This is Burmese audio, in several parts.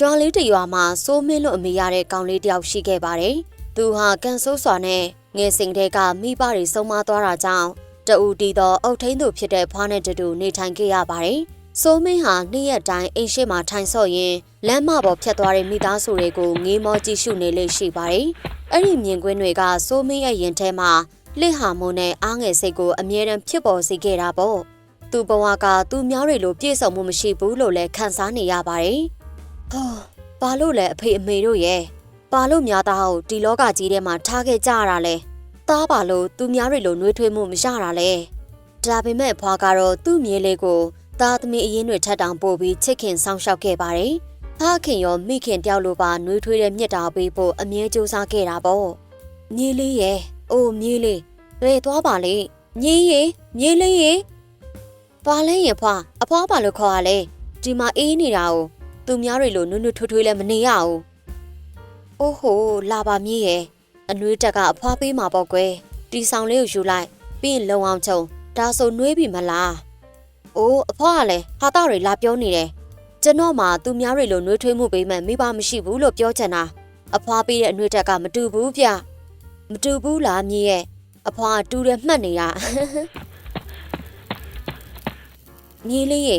ရွာလေးတစ်ရွာမှာစိုးမင်းလို့အမေရတဲ့ကောင်လေးတစ်ယောက်ရှိခဲ့ပါတယ်။သူဟာကန်ဆိုးစွာနဲ့ငယ်စဉ်တည်းကမိဘတွေဆုံးမသွားတာကြောင့်တအူတီသောအုတ်ထင်းသူဖြစ်တဲ့ဖွားနဲ့တူတူနေထိုင်ခဲ့ရပါတယ်။စိုးမင်းဟာနေ့ရက်တိုင်းအိမ်ရှိမှာထိုင်ဆော့ရင်လမ်းမပေါ်ဖြတ်သွားတဲ့မိသားစုတွေကိုငေးမောကြည့်ရှုနေလေရှိပါတယ်။အဲ့ဒီမြင်ကွင်းတွေကစိုးမင်းရဲ့ရင်ထဲမှာလက်ဟာမုန်းနဲ့အားငယ်စိတ်ကိုအမြဲတမ်းဖြစ်ပေါ်စေခဲ့တာပေါ့။သူ့ဘဝကသူများတွေလိုပြည့်စုံမှုမရှိဘူးလို့လည်းခံစားနေရပါတယ်။ ဟောဘာလို့လဲအဖေအမေတို့ရဲ့ဘာလို့များသားကိုဒီလောကကြီးထဲမှာထားခဲ့ကြရတာလဲ။သားပါလို့သူများတွေလိုနှွေးထွေးမှုမရတာလဲ။ဒါပေမဲ့ဖွာကတော့သူ့မြေးလေးကိုသားသမီးအရင်တွေထက်တောင်ပို့ပြီးချစ်ခင်ဆောင်ရှောက်ခဲ့ပါတယ်။ဖခင်ရောမိခင်တယောက်လိုပါနှွေးထွေးတဲ့မြတ်တာပေးဖို့အမြဲကြိုးစားခဲ့တာပေါ့။မြေးလေးရဲ့အိုးမြေးလေးဘယ်သွားပါလဲ။ညီရေမြေးလေးရေဘာလဲရင်ဖွာအဖွားပါလို့ခေါ်ရလဲ။ဒီမှာအေးနေတာကို သူများတွေလိုနွတ်နွတ်ထွေးထွေးလည်းမနေရဘူး။အိုးဟိုလာပါမြေးရဲ့အနှွေးတက်ကအဖွားပေးမှာပေါ့ကွယ်။ဒီဆောင်လေးကိုယူလိုက်ပြီးရင်လုံအောင်ချုံဒါဆိုနှွေးပြီမလား။အိုးအဖွားကလည်းဟာတာတွေလာပြောနေတယ်။ကျွန်တော်မှသူများတွေလိုနှွေးထွေးမှုပေးမှမိဘမရှိဘူးလို့ပြောချင်တာ။အဖွားပေးတဲ့အနှွေးတက်ကမတူဘူးဗျ။မတူဘူးလားမြေးရဲ့အဖွားတူတယ်မှတ်နေတာ။မြေးလေးရေ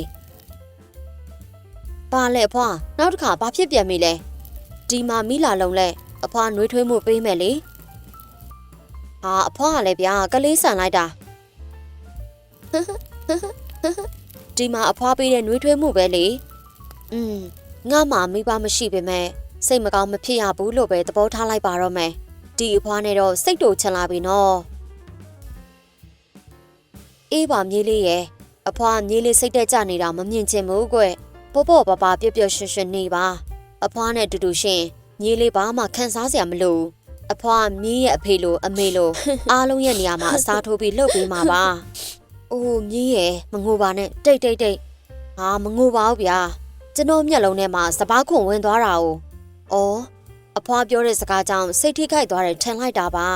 ပါလေအဖွားနောက်တစ်ခါဘာဖြစ်ပြန်ပြီလဲဒီမှာမိလာလုံးလဲအဖွားနှွေးထွေးမှုပေးမယ်လေဟာအဖွားကလည်းဗျာကလေးဆန်လိုက်တာဒီမှာအဖွားပေးတဲ့နှွေးထွေးမှုပဲလေอืมငါမှမိဘမရှိပေမဲ့စိတ်မကောင်းမဖြစ်ရဘူးလို့ပဲသဘောထားလိုက်ပါတော့မယ်ဒီအဖွားနဲ့တော့စိတ်တူချင်လာပြီနော်အေးပါမြေးလေးရဲ့အဖွားမြေးလေးစိတ်တက်ကြနေတာမမြင်ချင်ဘူးကွ ပေါ့ပေါ့ပါပါပျော့ပျော့ရွှင်ရွှင်နေပါအဖွားနဲ့တူတူရှင်မြေးလေးဘာမှခံစားစရာမလိုဘူးအဖွားမြေးရဲ့အဖေလိုအမေလိုအားလုံးရဲ့နေရာမှာအစားထိုးပြီးလှုပ်ပေးမှာပါအိုးမြေးရဲ့မငိုပါနဲ့တိတ်တိတ်တိတ်ဟာမငိုပါဘူးဗျာကျွန်တော်မျက်လုံးထဲမှာစပားခွန်ဝင်သွားတာ哦အော်အဖွားပြောတဲ့စကားကြောင့်စိတ်ထိခိုက်သွားတယ်ထင်လိုက်တာပါ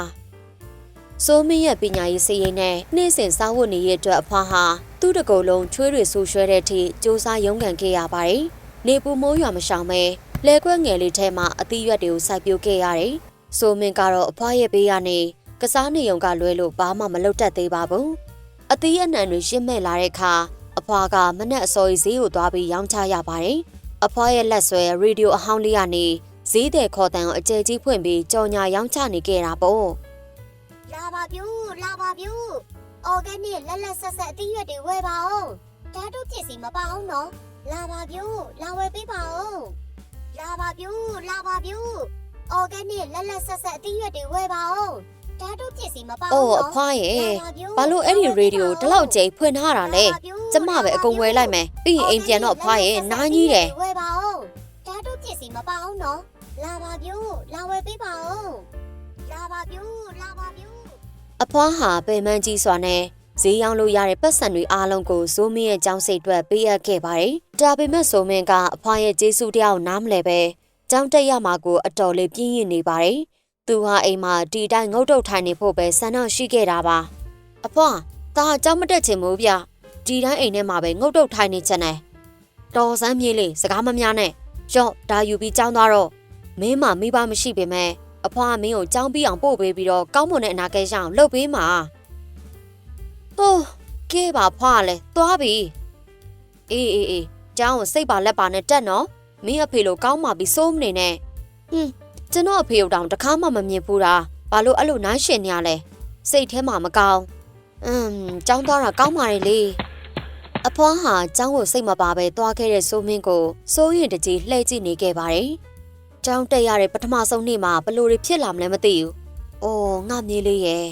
စိုးမင်းရဲ့ပညာရေးစရိတ်နဲ့နေ့စဉ်စားဝတ်နေရတဲ့အတွက်အဖွားဟာ သူ့တကူလုံးချွေးတွေဆူရွှဲတဲ့အထိစူးစမ်းရုန်းကန်ခဲ့ရပါတယ်။နေပူမိုးရွာမရှောင်ပဲလဲခွက်ငယ်လေးထဲမှာအသီးရွက်တွေကိုစိုက်ပျိုးခဲ့ရတယ်။စိုးမင်းကတော့အဖွားရဲ့ဘေးကနေကစားနေုံကလွဲလို့ဘာမှမလုပ်တတ်သေးပါဘူး။အသီးအနှံတွေရှင်းမဲ့လာတဲ့အခါအဖွားကမနဲ့အစော်ကြီးဈေးကိုသွားပြီးရောင်းချရပါတယ်။အဖွားရဲ့လက်ဆွဲရေဒီယိုအဟောင်းလေးကနေဈေးတဲ့ခေါ်တန်ကိုအကျယ်ကြီးဖွင့်ပြီးကြော်ညာရောင်းချနေခဲ့တာပေါ့။လာပါဗျူလာပါဗျူ အော်ဂန်နစ်လက်လက်ဆက်ဆက်အသီးရွက်တွေဝယ်ပါအောင်ဓာတ်တို့ပစ္စည်းမပါအောင်နော်လာပါဗျူလာဝယ်ပေးပါအောင်လာပါဗျူလာပါဗျူအော်ဂန်နစ်လက်လက်ဆက်ဆက်အသီးရွက်တွေဝယ်ပါအောင်ဓာတ်တို့ပစ္စည်းမပါအောင်အော်နော်အဖွားရဲ့လာပါဗျူဘာလို့အဲ့ဒီရေဒီယိုဒီလောက်ကြိမ်ဖွင့်ထားတာလဲလာပါဗျူကျမပဲအကုန်ဝယ်လိုက်မယ်ပြီးရင်အိမ်ပြန်တော့အဖွားရဲ့နားကြီးတယ်ဝယ်ပါအောင်ဓာတ်တို့ပစ္စည်းမပါအောင်နော်လာပါဗျူလာဝယ်ပေးပါအောင်လာပါဗျူလာပါဗျူ အဖွားဟာပေမန်းကြီးစွာနဲ့ဈေးရောင်းလို့ရတဲ့ပတ်စံတွေအားလုံးကိုဇိုးမင်းရဲ့ကြောင်းစိတ်အတွက်ပေးအပ်ခဲ့ပါတယ်။ဒါပေမဲ့ဇိုးမင်းကအဖွားရဲ့ကျေးဇူးတရားကိုနားမလဲပဲကြောင်းတက်ရမှာကိုအတော်လေးပြင်းရင်နေပါတယ်။သူဟာအိမ်မှာဒီတိုင်းငုတ်တုတ်ထိုင်နေဖို့ပဲဆန္ဒရှိခဲ့တာပါ။အဖွားဒါကကြောင်းမတက်ချင်ဘူးဗျ။ဒီတိုင်းအိမ်ထဲမှာပဲငုတ်တုတ်ထိုင်နေချင်တယ်။တော်စမ်းမြေးလေးစကားမများနဲ့။ရော့ဒါယူပြီးကြောင်းသွားတော့မင်းမမိဘမရှိပေမဲ့ အဖွားမင်းကိုကြောင်းပြီးအောင်ပို့ပေးပြီးတော့ကောင်းမွန်တဲ့အနာဂတ်ရအောင်လုပ်ပေးမှာဟိုးကဲပါဖွားလဲသွားပြီအေးအေးအေးကျောင်းကိုစိတ်ပါလက်ပါနဲ့တက်နော်မင်းအဖေလိုကောင်းမှပြီးစိုးမနေနဲ့ဟွန်းကျွန်တော်အဖေကိုတောင်တခါမှမမြင်ဘူးတာဘာလို့အဲ့လိုနိုင်ရှင်နေရလဲစိတ်ထဲမှာမကောင်းอืมကျောင်းသွားတာကောင်းပါလေလေအဖွားဟာကျောင်းကိုစိတ်မပါပဲသွားခဲ့တဲ့စိုးမင်းကိုစိုးရင်တကြီးလှည့်ကြည့်နေခဲ့ပါတယ် ကျောင်းတက်ရတဲ့ပထမဆုံးနေ့မှာဘလို့တွေဖြစ်လာမလဲမသိဘူး။အော်ငါမြေးလေးရဲ့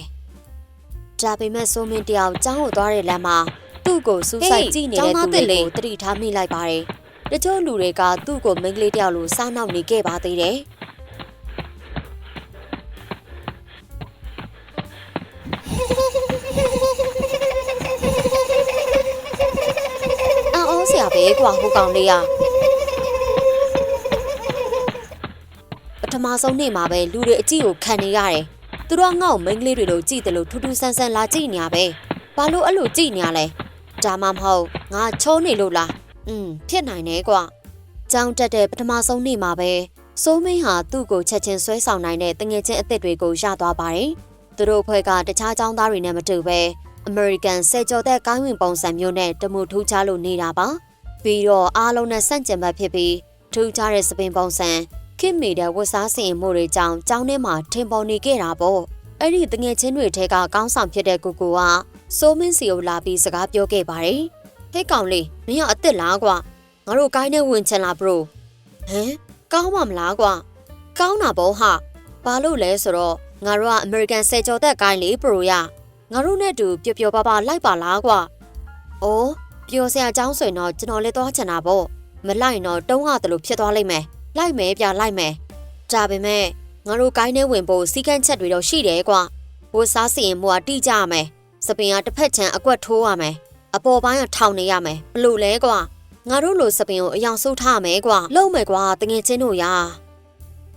ဒါပေမဲ့စိုးမင်းတယောက်ကျောင်းကိုသွားတဲ့လမ်းမှာသူ့ကိုစူးစိုက်ကြည့်နေတဲ့သူတွေကိုတတိထားမိလိုက်ပါတယ်။တချို့လူတွေကသူ့ကိုမိန်းကလေးတယောက်လိုစားနှောက်နေခဲ့ပါသေးတယ်။အော်ဆရာပဲကွာဟိုကောင်လေးอ่ะ ပထမဆုံးနေ့မှာပဲလူတွေအကြည့်ကိုခံနေရတယ်။သူတို့ကငါ့ကိုမိန်းကလေးတွေလိုကြည့်တယ်လို့ထူးထူးဆန်းဆန်းလာကြည့်နေရပဲ။ဘာလို့အဲ့လိုကြည့်နေရလဲ။ဒါမှမဟုတ်ငါချောနေလို့လား။อืมဖြစ်နိုင်တယ်ကွာ။ ကြောင်းတက်တဲ့ပထမဆုံးနေ့မှာပဲစိုးမင်းဟာသူ့ကိုချက်ချင်းဆွဲဆောင်နိုင်တဲ့တငယ်ချင်းအသစ်တွေကိုရသွားပါတယ်။သူတို့အဖွဲ့ကတခြားចောင်းသားတွေနဲ့မတူပဲ American ဆယ်ကျော်သက်ကိုင်းဝင်ပုံစံမျိုးနဲ့တမှုထူးခြားလို့နေတာပါ။ပြီးတော့အားလုံးနဲ့ဆန့်ကျင်ဘက်ဖြစ်ပြီးထူးခြားတဲ့စပင်ပုံစံ ခင်မီတဲ့ဝတ်စားစင်မှုတွေကြောင့်ចောင်းထဲမှာထင်ပေါ်နေခဲ့တာပေါ့။အဲ့ဒီတငယ်ချင်းတွေထဲကကောင်းဆောင်ဖြစ်တဲ့ကိုကိုကစိုးမင်းစီကိုလာပြီးစကားပြောခဲ့ပါတယ်။ဟဲ့ကောင်လေးမင်းကအစ်စ်လားကွာငါတို့ကိုင်းနဲ့ဝင်ချင်လားဘရိုဟမ်ကောင်းမှမလားကွာကောင်းတာပေါ့ဟာဘာလို့လဲဆိုတော့ငါတို့ကအမေရိကန်ဆယ်ကျော်သက်ကိုင်းလေးဘရိုရငါတို့နဲ့တူပျော်ပျော်ပါပါလိုက်ပါလားကွာအိုးပျော်စရာအကြောင်းဆိုရင်တော့ကျွန်တော်လည်းသွားချင်တာပေါ့မလိုက်ရင်တော့တုံးရတယ်လို့ဖြစ်သွားလိမ့်မယ် လိုက်မယ်ပြလိုက်မယ်ဒါပေမဲ့ငါတို့ကိုင်းနဲ့ဝင်ဖို့စီကန်းချက်တွေတော့ရှိတယ်ကွာဝတ်စားစီရင်မှုကတိကျရမယ်စပင်ကတစ်ဖက်ချမ်းအကွက်ထိုးရမယ်အပေါ်ပိုင်းကထောင်နေရမယ်ဘလို့လဲကွာငါတို့လိုစပင်ကိုအယောင်ဆုပ်ထားမယ်ကွာလုံးမယ်ကွာတငယ်ချင်းတို့ရာ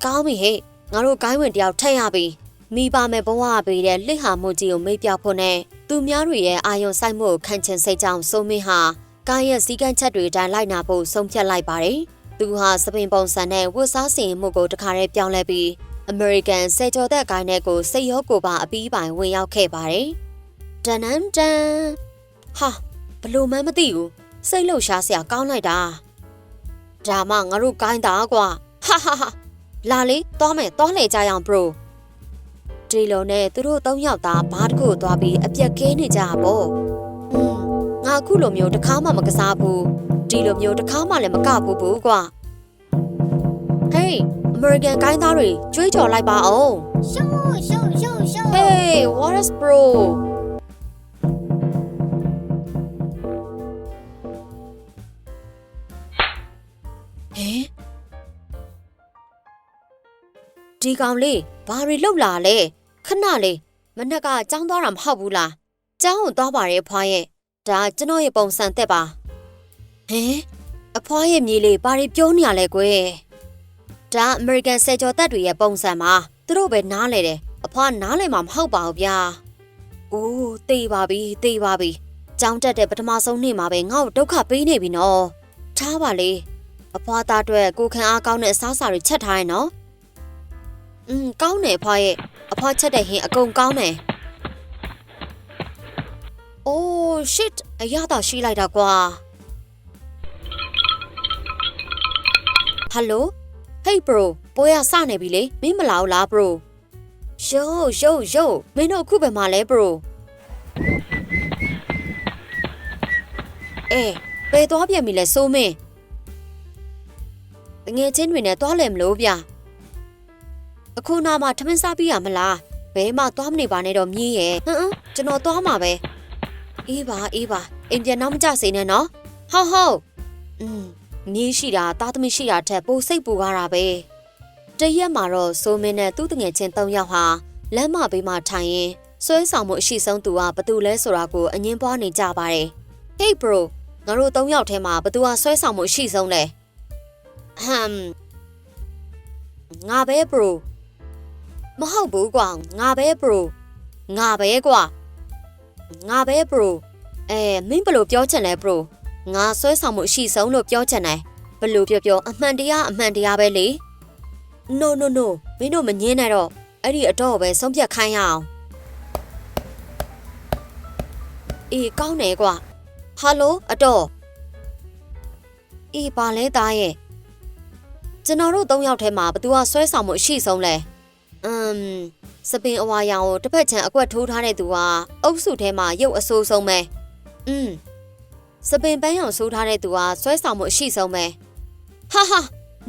ကောင်းပြီဟဲ့ငါတို့ကိုင်းဝင်တယောက်ထက်ရပြီမိပါမယ်ဘဝပေးတဲ့လှစ်ဟာမှုကြီးကိုမေ့ပြောက်ဖို့နဲ့သူများတွေရဲ့အာယုံဆိုင်မှုကိုခံချင်စိတ်ကြောင့်စိုးမင်းဟာကိုင်းရဲ့စီကန်းချက်တွေတိုင်းလိုက်နာဖို့ဆုံးဖြတ်လိုက်ပါတယ် သူဟာစပင်ပုံစံနဲ့ဝတ်စားစီရင်မှုကိုတခါတည်းပြောင်းလဲပြီး American ဆယ်ကျော်သက်ကိုင်းတဲ့ကိုစိတ်ရောကိုယ်ပါအပီးပိုင်ဝင်ရောက်ခဲ့ပါတယ်တန်နန်တန်ဟာဘလို့မှမသိဘူးစိတ်လှုပ်ရှားစရာကောင်းလိုက်တာဒါမှငါတို့ကိုင်းတာကွာဟာဟာဟာလာလေသွားမယ်သွားလေကြရအောင် bro ဒီလိုနဲ့သူတို့သုံးယောက်သားဘားတစ်ခုကိုသွားပြီးအပြက်ကဲနေကြတာပေါ့อืม ငါအခုလိုမျိုးတစ်ခါမှမကစားဘူးဒီလိုမျိုးတစ်ခါမှလည်းမကဘူးဘူးကွာ Hey American ကိုင်းသားတွေကြွေးကြော်လိုက်ပါအောင်ရှုံးရှုံးရှုံးရှုံး Hey what is bro ဟဲဒီကောင်လေးဘာတွေလှုပ်လာလဲခဏလေးမနက်ကចောင်းသွားတာမဟုတ်ဘူးလားចောင်းကိုသွားပါရဲ့အဖွားရဲ့ ဒါကျွန်တော်ရဲ့ပုံစံသက်ပါဟဲအဖွားရဲ့မြေးလေးဘာတွေပြောနေရလဲကွယ်ဒါအမေရိကန်ဆယ်ကျော်သက်တွေရဲ့ပုံစံပါသူတို့ပဲနားလေတယ်အဖွားနားလေမှာမဟုတ်ပါဘူးဗျာအိုးတေးပါပြီတေးပါပြီចောင်းတက်တဲ့ပထမဆုံးနေ့မှာပဲငါ့ကိုဒုက္ခပေးနေပြီနော်ထားပါလေအဖွားသားအတွက်ကိုခံအားကောင်းတဲ့အစားအစာတွေချက်ထားရင်နော် อืมကောင်းတယ်ဖွားရဲ့အဖွားချက်တဲ့ဟင်းအကုန်ကောင်းတယ်။ Oh shit အရသာရှိလိုက်တာကွာ။ Hello Hey bro ပွဲရစနေပြီလေမင်းမလာဘူးလား bro ယိုးယိုးယိုးမင်းတို့အခုပဲမှာလဲ bro အေးဘယ်သွားပြန်ပြီလဲစိုးမင်းငွေချင်းတွေနဲ့သွားလဲမလို့ဗျာအခုနာမှာထမင်းစားပြီးရမလားဘဲမှသွားမနေပါနဲ့တော့မြည်ရဲ့ဟမ်ဟမ်ကျွန်တော်သွားမှာပဲ အေးပါအေးပါအိမ်ပြန်တော့မကြစေနဲ့နော်ဟုတ်ဟုတ်อืมမြည်ရှိတာသားသမီးရှိတာထက်ပိုစိတ်ပူကားတာပဲတရက်မှာတော့စိုးမင်းနဲ့သူ့တငယ်ချင်း၃ယောက်ဟာလမ်းမဘေးမှာထိုင်ရင်ဆွဲဆောင်မှုအရှိဆုံးသူကဘသူလဲဆိုတာကိုအငင်းပွားနေကြပါတယ် Hey bro ငါတို့၃ယောက်ထဲမှာဘသူကဆွဲဆောင်မှုအရှိဆုံးလဲဟမ်ငါပဲ bro မဟုတ်ဘူးကွာငါပဲ bro ငါပဲကွာ ငါပဲ bro အဲမင်းဘယ်လိုပြောချင်လဲ bro ငါဆွဲဆောင်မှုအရှိဆုံးလို့ပြောချင်တယ်ဘယ်လိုပြောပြောအမှန်တရားအမှန်တရားပဲလေ no no no မင်းတို့မငင်းနဲ့တော့အဲ့ဒီအတော့ပဲဆုံးဖြတ်ခိုင်းရအောင်အေးကောင်းတယ်ကွာဟာလိုအတော့အေးပါလဲသားရဲ့ကျွန်တော်တို့၃ယောက်ထဲမှာဘသူကဆွဲဆောင်မှုအရှိဆုံးလဲ အမ်စပင်အဝါရောင်ကိုတစ်ဖက်ခြံအကွက်ထိုးထားတဲ့သူဟာအုပ်စုထဲမှာရုပ်အဆိုးဆုံးပဲ။အင်းစပင်ပန်းရောင်ဆိုးထားတဲ့သူဟာဆွဲဆောင်မှုအရှိဆုံးပဲ။ဟာဟာ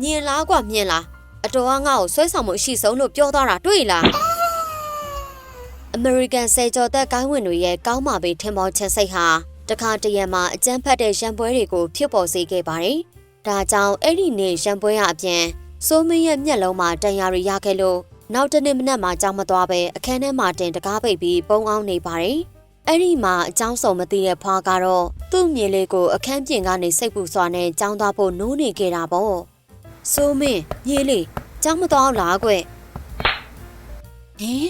မြင်လားကွာမြင်လားအတော်ကငါ့ကိုဆွဲဆောင်မှုအရှိဆုံးလို့ပြောသွားတာတွေ့လား။ American ဆယ်ကျော်သက်ကိုင်းဝင်တွေရဲ့ကောင်းမာပေထင်ပေါ်ချက်စိတ်ဟာတခါတရံမှာအကြမ်းဖက်တဲ့ရံပွဲတွေကိုဖြစ်ပေါ်စေခဲ့ပါတယ်။ဒါကြောင့်အဲ့ဒီနေ့ရံပွဲရအပြင်စိုးမင်းရဲ့မျက်လုံးမှာတန်ရာတွေရခဲ့လို့ နောက်တနေ့မနက်မှာကြောင်းမသွားပဲအခန်းထဲမှာတင်တကားပိတ်ပြီးပုံအောင်နေပါတယ်။အဲ့ဒီမှာအကြောင်းစုံမသိတဲ့ဖွားကတော့သူ့မြေလေးကိုအခန်းပြင်ကနေစိတ်ပူစွာနဲ့ကြောင်းသွားဖို့နိုးနေခဲ့တာပေါ့။စိုးမင်းမြေလေးကြောင်းမသွားလားကွ။ဟင်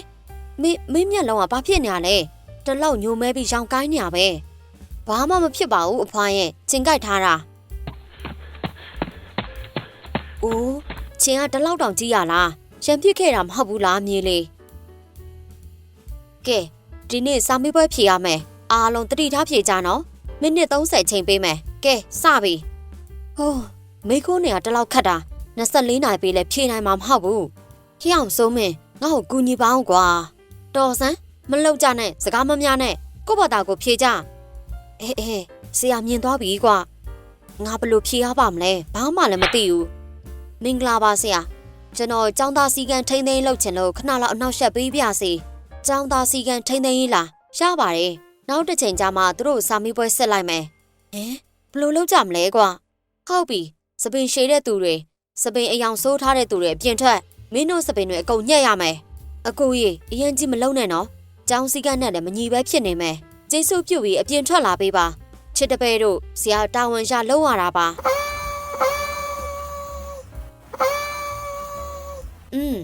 မင်းမင်းမျက်လုံးကဘာဖြစ်နေရလဲ။တလောက်ညိုမဲပြီးရောင်ကိုင်းနေရပဲ။ဘာမှမဖြစ်ပါဘူးအဖွားရဲ့ကျင်ကြိုက်ထားတာ။။အိုးချင်းကတလောက်တောင်ကြီးရလား။ ရံပြစ်ခဲ့တာမဟုတ်ဘူးလားမြေလေး။ကဲဒီနေ့စာမေးပွဲဖြေရမယ်။အားလုံးတတိထားဖြေကြနော်။မိနစ်30ချိန်ပေးမယ်။ကဲစပြီ။ဟိုးမိခိုးနေကတလောက်ခတ်တာ24နိုင်ပေးလဲဖြေနိုင်မှာမဟုတ်ဘူး။ခရအောင်စိုးမင်းငါ့ကိုကူညီပါအောင်ကွာ။တော်စမ်းမလောက်ကြနဲ့စကားမများနဲ့ကိုယ့်ဘာသာကိုဖြေကြ။အေးအေးဆရာမြင်သွားပြီကွာ။ငါဘယ်လိုဖြေရပါမလဲဘာမှလည်းမသိဘူး။မင်္ဂလာပါဆရာ။ ကျွန်တော်ចောင်းသားစီကံထိမ့်သိမ်းလုပ်ချင်လို့ခဏလောက်အနောက်ရှက်ပေးပြစီ။ចောင်းသားစီကံထိမ့်သိမ်းရေးလားရပါတယ်။နောက်တစ်ချိန်ကြာမှသူတို့စာမေးပွဲဆက်လိုက်မယ်။ဟင်ဘယ်လိုလုပ်ကြမလဲကွာ။ဟုတ်ပြီ။စပင်ရှည်တဲ့သူတွေစပင်အယောင်ဆိုးထားတဲ့သူတွေအပြင်ထွက်မင်းတို့စပင်တွေအကုန်ညက်ရမယ်။အကူကြီးအရင်ကြီးမလုံးနဲ့နော်။ចောင်းစီကံနဲ့လည်းမညီပဲဖြစ်နေမယ်။ကျေးဇူးပြုပြီးအပြင်ထွက်လာပေးပါ။ချစ်တပည့်တို့ဆရာတာဝန်ရလုံးရတာပါ။ อืม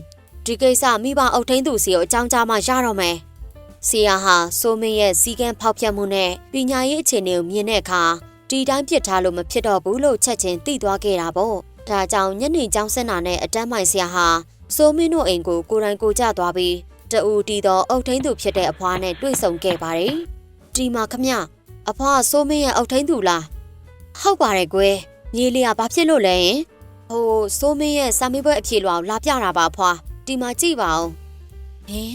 ဒီကိစ္စမိဘအုပ်ထိန်းသူစီကိုအကြောင်းကြားမှရတော့မယ်။ဆီယာဟာဆိုမင်းရဲ့စီကံဖောက်ပြတ်မှုနဲ့ပညာရေးအခြေအနေကိုမြင်တဲ့အခါဒီတိုင်းပြစ်ထားလို့မဖြစ်တော့ဘူးလို့ချက်ချင်းသိသွားခဲ့တာပေါ့။ဒါကြောင့်ညနေကျောင်းစင်နာနဲ့အတန်းမိုင်ဆရာဟာဆိုမင်းတို့အိမ်ကိုကိုယ်တိုင်ကိုယ်ကျသွားပြီးတူတီတော်အုတ်ထင်းသူဖြစ်တဲ့အဖွားနဲ့တွေ့ဆုံခဲ့ပါတယ်။ဒီမှာခမအဖွားဆိုမင်းရဲ့အုတ်ထင်းသူလား။ဟုတ်ပါတယ်ကွယ်။ညီလေးကဘာဖြစ်လို့လဲယင်။ ဟိုဆိုမင်းရဲ့စာမေးပွဲအဖြေလွှာကိုလာပြတာပါအဖွား။ဒီမှာကြည့်ပါဦး။ဟင်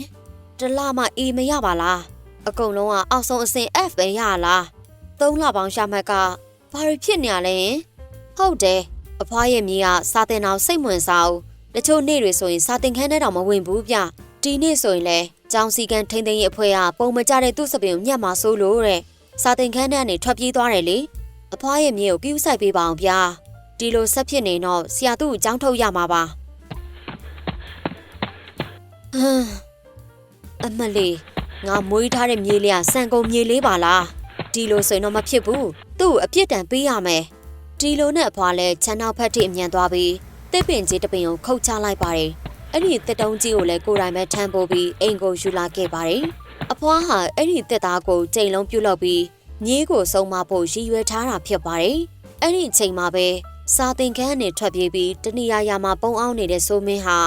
တလမှအေးမရပါလား။အကုန်လုံးကအောက်ဆုံးအဆင့် F ပဲရလား။သုံးလပေါင်းရှာမှတ်ကဘာတွေဖြစ်နေရလဲယင်။ဟုတ်တယ်။အဖွားရဲ့မြေကစာတင်အောင်စိတ်ဝင်စားဘူး။တချို့နေ့တွေဆိုရင်စာတင်ခန်းထဲတောင်မဝင်ဘူးဗျ။ဒီနေ့ဆိုရင်လဲကျောင်းစီကံထိမ့်သိမ်းရေးအဖွဲ့ကပုံမကြတဲ့သူ့စပင်ကိုညက်မှာဆိုးလို့တဲ့စာတင်ခန်းထဲကနေထွက်ပြေးသွားတယ်လေအဖွားရဲ့မြေကိုပြူးဆိုင်ပေးပါအောင်ဗျာ ဒီလိုဆက်ဖြစ်နေတော့ဆရာသူ့ကိုကြောင်းထုတ်ရမှာပါဟမ်အမလေးငါမွေးထားတဲ့မြေလေးကစံကုန်မြေလေးပါလားဒီလိုဆိုရင်တော့မဖြစ်ဘူးသူ့ကိုအပြစ်ဒဏ်ပေးရမယ်ဒီလိုနဲ့အဖွားလဲချမ်းနောက်ဖက်ထိအမြန်သွားပြီးတစ်ပင်ကြီးတစ်ပင်ကိုခုတ်ချလိုက်ပါတယ်အဲ့ဒီတက်တုံးကြီးကိုလည်းကိုယ်တိုင်ပဲထမ်းပိုးပြီးအိမ်ကိုယူလာခဲ့ပါတယ်။အဖွားဟာအဲ့ဒီတက်သားကိုချိန်လုံးပြုတ်လောက်ပြီးညည်းကိုစုံမဖို့ရည်ရွယ်ထားတာဖြစ်ပါတယ်။အဲ့ဒီချိန်မှာပဲ စာသင်ခန်းနဲ့ထွက်ပြေးပြီးတဏှာယာမှာပုံအောင်နေတဲ့ဆိုမင်းဟာ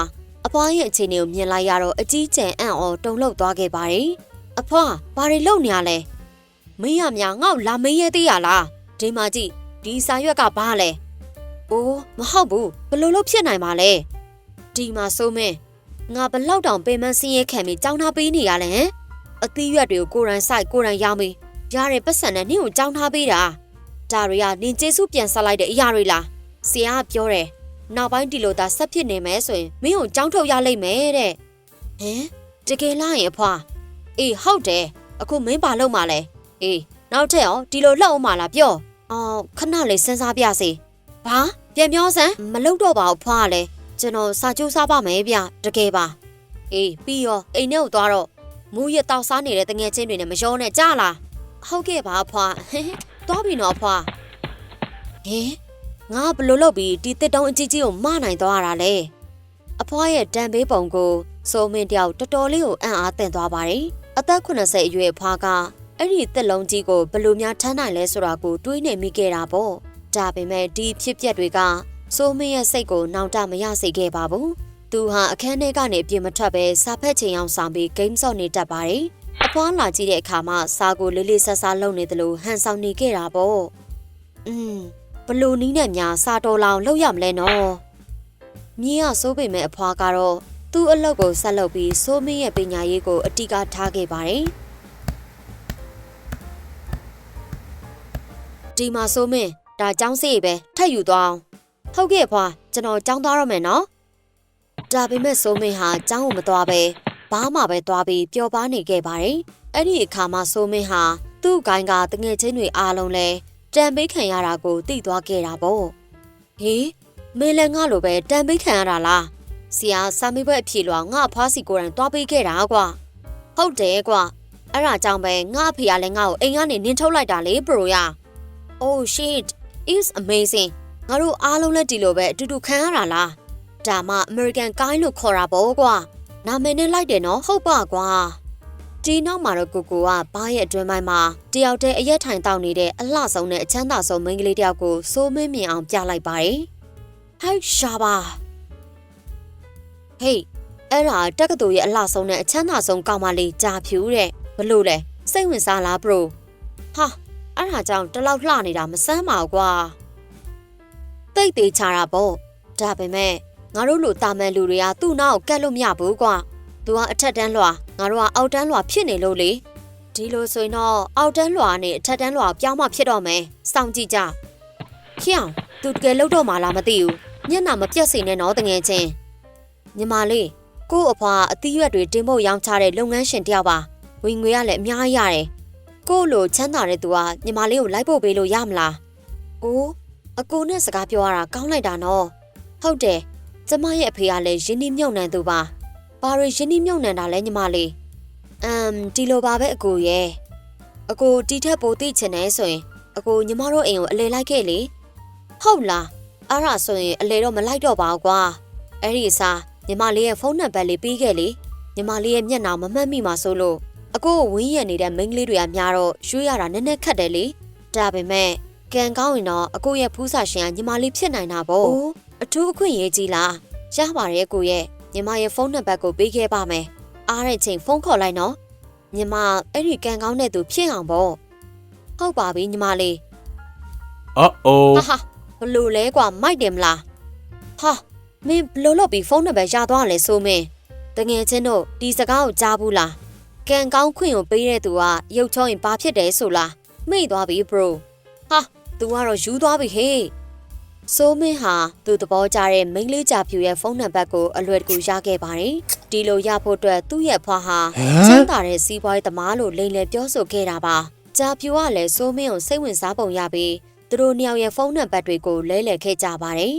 အဖွားရဲ့အခြေအနေကိုမြင်လိုက်ရတော့အကြီးကျယ်အံ့ဩတုန်လှုပ်သွားခဲ့ပါတယ်။အဖွားဘာတွေလုပ်နေရလဲ။မင်းရမြငေါ့လာမင်းရဲသေးရလား။ဒီမှာကြည့်ဒီစာရွက်ကဘာလဲ။အိုးမဟုတ်ဘူးဘလို့လို့ဖြစ်နိုင်ပါလဲ။ဒီမှာဆိုမင်းငါဘလောက်တောင်ပင်မဆင်းရဲခံပြီးကြောင်းထားပေးနေရလဲဟမ်အသီးရွက်တွေကိုကိုယ်တိုင်စိုက်ကိုယ်တိုင်ရောင်းပြီးရတဲ့ပတ်စံနဲ့နင့်ကိုကြောင်းထားပေးတာ ဒါတွေကနင်ကျေးစုပြန်ဆက်လိုက်တဲ့အရာတွေလားဆရာကပြောတယ်နောက်ပိုင်းဒီလိုသာဆက်ဖြစ်နေမယ်ဆိုရင်မင်းကိုကြောင်းထုတ်ရလိမ့်မယ်တဲ့ဟမ်တကယ်လားရင်အဖွာအေးဟုတ်တယ်အခုမင်းဘာလုပ်မှလဲအေးနောက်ထပ်ရောဒီလိုလှုပ်အောင်မလားပြောအော်ခဏလေးစဉ်းစားပြစေဘာပြန်ပြောစမ်းမလုပ်တော့ပါဘူးဖွာကလည်းကျွန်တော်စာကြိုးစားပါမယ်ဗျတကယ်ပါအေးပြီးရောအိမ်ထဲကိုသွားတော့မူးရတောက်စားနေတဲ့တငယ်ချင်းတွေနဲ့မရောနဲ့ကြားလားဟုတ်ကဲ့ပါအဖွာဟင် သွားပြီနော်အဖွာဟင်ငါဘယ်လိုလုပ်ပြီးဒီတစ်တုံးအကြီးကြီးကိုမနိုင်သွားရတာလဲအဖွာရဲ့တံပေးပုံကိုစိုးမင်းတယောက်တော်တော်လေးကိုအံ့အားသင့်သွားပါတယ်အသက်80အရွယ်အဖွာကအဲ့ဒီတစ်လုံးကြီးကိုဘယ်လိုများထမ်းနိုင်လဲဆိုတာကိုတွေးနေမိခဲ့တာပေါ့ဒါပေမဲ့ဒီဖြစ်ပျက်တွေကစိုးမင်းရဲ့စိတ်ကိုနှောင့်တမရစေခဲ့ပါဘူးသူဟာအခန်းထဲကနေအပြင်မထွက်ပဲစာဖက်ချင်အောင်ဆောင်ပြီးဂိမ်းဆော့နေတတ်ပါတယ် အဖွားလာကြည့်တဲ့အခါမှာစာကိုလေးလေးဆဆလုပ်နေတယ်လို့ဟန်ဆောင်နေခဲ့တာပေါ့။อืมဘလို့နီးနဲ့များစာတော်လောင်လောက်ရမလဲနော်။မြင်းကစိုးပေမဲ့အဖွားကတော့သူ့အလုပ်ကိုဆက်လုပ်ပြီးစိုးမင်းရဲ့ပညာရေးကိုအတိကထားခဲ့ပါတယ်။ဒီမှာစိုးမင်းဒါចောင်းစေးပဲထပ်ယူသွားအောင်။ဟုတ်ကဲ့ဖွာကျွန်တော်ចောင်းသွားရမယ်နော်။ဒါပေမဲ့စိုးမင်းဟာចောင်းကိုမသွားပဲ ဘာမှပဲသွားပြီးပျော်ပါနေခဲ့ပါတယ်။အဲ့ဒီအခါမှာဆိုမင်းဟာသူ့ကိုင်းကတငယ်ချင်းတွေအားလုံးလဲတံပိတ်ခံရတာကိုသိသွားခဲ့တာပေါ့။ဟေးမင်းလည်းငါလိုပဲတံပိတ်ခံရတာလား။ဆရာစာမေးပွဲအဖြေလွှာငါအဖွားစီကိုယ်တိုင်သွားပေးခဲ့တာကွာ။ဟုတ်တယ်ကွာ။အဲ့ဒါကြောင့်ပဲငါအဖေကလည်းငါ့ကိုအိမ်ကနေနင်းထုတ်လိုက်တာလေဘရိုရ။ Oh shit is amazing ငါတို့အားလုံးလည်းဒီလိုပဲအတူတူခံရတာလား။ဒါမှ American ကိုင်းလို့ခေါ်တာပေါ့ကွာ။ နာမည်နဲ့လိုက်တယ်နော်ဟုတ်ပါကွာဒီနောက်မှာတော့ကိုကိုကဘားရဲ့အတွင်းပိုင်းမှာတယောက်တည်းအရက်ထိုင်တောက်နေတဲ့အလှဆုံးနဲ့အချမ်းသာဆုံးမိန်းကလေးတယောက်ကိုစိုးမင်းမြင်အောင်ပြလိုက်ပါတယ်ဟိုက်ရှာပါဟေးအဲ့ဒါတက္ကသိုလ်ရဲ့အလှဆုံးနဲ့အချမ်းသာဆုံးကောင်မလေးဂျာဖြူတဲ့ဘလို့လဲစိတ်ဝင်စားလားဘရိုဟာအဲ့ဒါကြောင့်တလောက်လှနေတာမစမ်းပါဘူးကွာတိတ်သေးချတာပေါ့ဒါပေမဲ့ ငါတို့လိုတာမန်လူတွေကသူ့နောက်ကိုကတ်လို့မရဘူးကွာသူကအထက်တန်းလွှာငါတို့ကအောက်တန်းလွှာဖြစ်နေလို့လေဒီလိုဆိုရင်တော့အောက်တန်းလွှာနဲ့အထက်တန်းလွှာပြောင်းမှဖြစ်တော့မယ်စောင့်ကြည့်ကြခေအောင်သူတကယ်လောက်တော့မှလားမသိဘူးမျက်နှာမပြတ်စေနဲ့နော်တငယ်ချင်းညီမလေးကို့အဖွာအသီးရွက်တွေတင်ဖို့ရောင်းချတဲ့လုပ်ငန်းရှင်တယောက်ပါဝင်ငွေရလည်းအများကြီးရတယ်ကို့လိုချမ်းသာတဲ့သူကညီမလေးကိုလိုက်ဖို့ပေးလို့ရမလားအိုးအကိုနဲ့စကားပြောရတာကောင်းလိုက်တာနော်ဟုတ်တယ် ကျမရဲ့အဖေကလည်းရင်းနှီးမြုပ်နှံသူပါဘာတွေရင်းနှီးမြုပ်နှံတာလဲညီမလေးအမ်ဒီလိုပါပဲအကိုရဲ့အကိုတီထက်ပိုသိချင်တယ်ဆိုရင်အကိုညီမတို့အိမ်ကိုအလဲလိုက်ခဲ့လေဟုတ်လားအဲ့ဒါဆိုရင်အလဲတော့မလိုက်တော့ပါဘူးကွာအဲ့ဒီအစားညီမလေးရဲ့ဖုန်းနံပါတ်လေးပေးခဲ့လေညီမလေးရဲ့မျက်နှာမမှတ်မိမှာဆိုလို့အကိုကိုဝင်းရနေတဲ့မိန်းကလေးတွေကများတော့ရွှေ့ရတာနည်းနည်းခက်တယ်လေဒါပေမဲ့ကံကောင်းရင်တော့အကိုရဲ့ဖူးစာရှင်ကညီမလေးဖြစ်နိုင်တာပေါ့ အိုးအထူးအခွင့်အရေးကြီးလားရပါတယ်ကိုရဲ့ညီမရဲ့ဖုန်းနံပါတ်ကိုပေးခဲ့ပါမယ်အားတဲ့ချိန်ဖုန်းခေါ်လိုက်နော်ညီမအဲ့ဒီကံကောင်းတဲ့သူဖြစ်အောင်ပေါ့ဟုတ်ပါပြီညီမလေး Uh-oh. ဟာဟာဘလို့လဲကွာမိုက်တယ်မလားဟာမင်းဘလို့လို့ပြီးဖုန်းနံပါတ်ရသွားလဲဆိုမင်းတငယ်ချင်းတို့ဒီစကားကိုကြားဘူးလားကံကောင်းခွင့်ကိုပေးတဲ့သူကရုပ်ချောရင်ဘာဖြစ်တယ်ဆိုလားမိတ်သွားပြီ bro ဟာ तू ကတော့ယူသွားပြီဟေး ဆိုမင်းဟာသူသဘောကျတဲ့မိန်းကလေးကြာဖြူရဲ့ဖုန်းနံပါတ်ကိုအလွယ်တကူရခဲ့ပါတယ်ဒီလိုရဖို့အတွက်သူ့ရဲ့ဖွားဟာဟမ်ချမ်းသာတဲ့စီးပွားရေးသမားလို့လိန်လည်ပြောဆိုခဲ့တာပါကြာဖြူကလည်းဆိုမင်းကိုစိတ်ဝင်စားပုံရပြီးသူတို့နှစ်ယောက်ရဲ့ဖုန်းနံပါတ်တွေကိုလဲလှယ်ခဲ့ကြပါတယ်